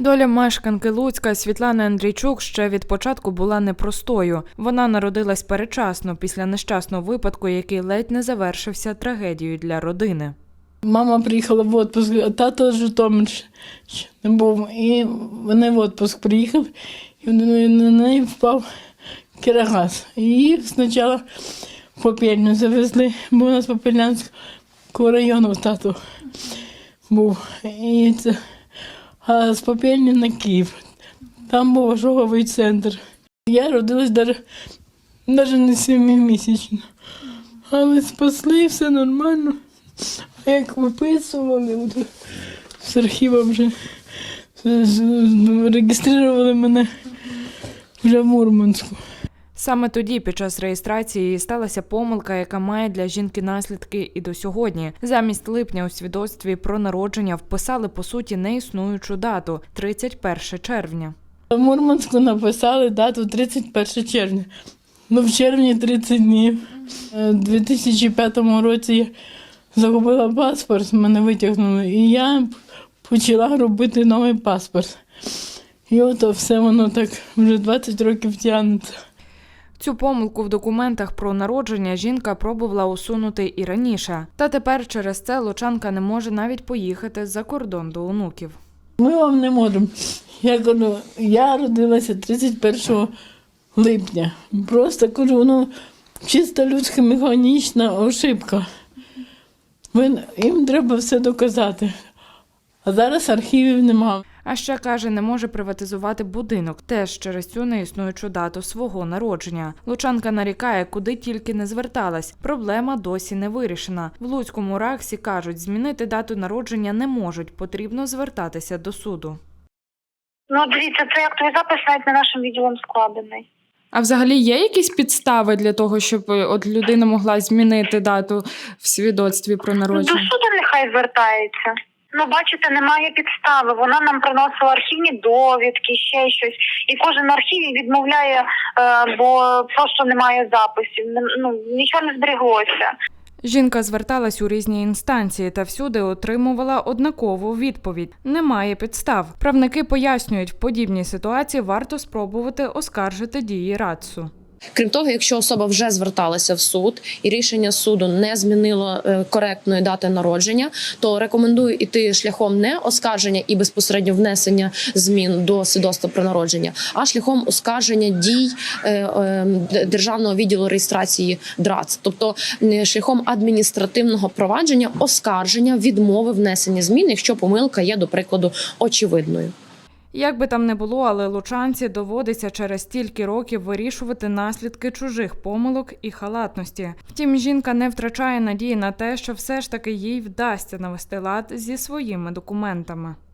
Доля мешканки Луцька Світлани Андрійчук ще від початку була непростою. Вона народилась передчасно після нещасного випадку, який ледь не завершився трагедією для родини. Мама приїхала в отпуск, а тато з Житомирщини був. І вони в отпуск приїхали, і на неї впав кірагаз. Її спочатку в Попільню завезли, бо у нас Попільнянського району тато був. І це, а з Попільні на Київ. Там був ожоговий центр. Я родилась навіть, не сімимісячно. Але спасли, все нормально. А як виписували, з архіва вже з- реєстрували мене вже в Мурманську. Саме тоді, під час реєстрації, сталася помилка, яка має для жінки наслідки і до сьогодні. Замість липня у свідоцтві про народження вписали по суті неіснуючу дату 31 червня. В Мурманську написали дату 31 червня. Ну, в червні 30 днів. У 2005 році я загубила паспорт, мене витягнули, і я почала робити новий паспорт. І ото все воно так вже 20 років тягнеться. Цю помилку в документах про народження жінка пробувала усунути і раніше. Та тепер через це лучанка не може навіть поїхати за кордон до онуків. Ми вам не можемо. Я кажу, я родилася 31 липня. Просто кажу, ну, чисто людська механічна ошибка. Їм треба все доказати. А зараз архівів немає. А ще каже, не може приватизувати будинок теж через цю неіснуючу дату свого народження. Лучанка нарікає, куди тільки не зверталась. Проблема досі не вирішена. В Луцькому раксі кажуть, змінити дату народження не можуть. Потрібно звертатися до суду. Ну, дивіться, цей актовий запис навіть не нашим відділом складений. А взагалі є якісь підстави для того, щоб е, от людина могла змінити дату в свідоцтві про народження? До суду нехай звертається. Ну, бачите, немає підстави. Вона нам приносила архівні довідки, ще щось. І кожен архів відмовляє, е, бо просто немає записів. Ну, нічого не зберіглося. Жінка зверталась у різні інстанції та всюди отримувала однакову відповідь: немає підстав. Правники пояснюють, в подібній ситуації варто спробувати оскаржити дії РАЦУ. Крім того, якщо особа вже зверталася в суд і рішення суду не змінило е, коректної дати народження, то рекомендую іти шляхом не оскарження і безпосередньо внесення змін до свідоцтва про народження, а шляхом оскарження дій е, е, державного відділу реєстрації ДРАЦ, тобто шляхом адміністративного провадження, оскарження відмови внесення змін, якщо помилка є до прикладу очевидною. Як би там не було, але лучанці доводиться через стільки років вирішувати наслідки чужих помилок і халатності. Втім, жінка не втрачає надії на те, що все ж таки їй вдасться навести лад зі своїми документами.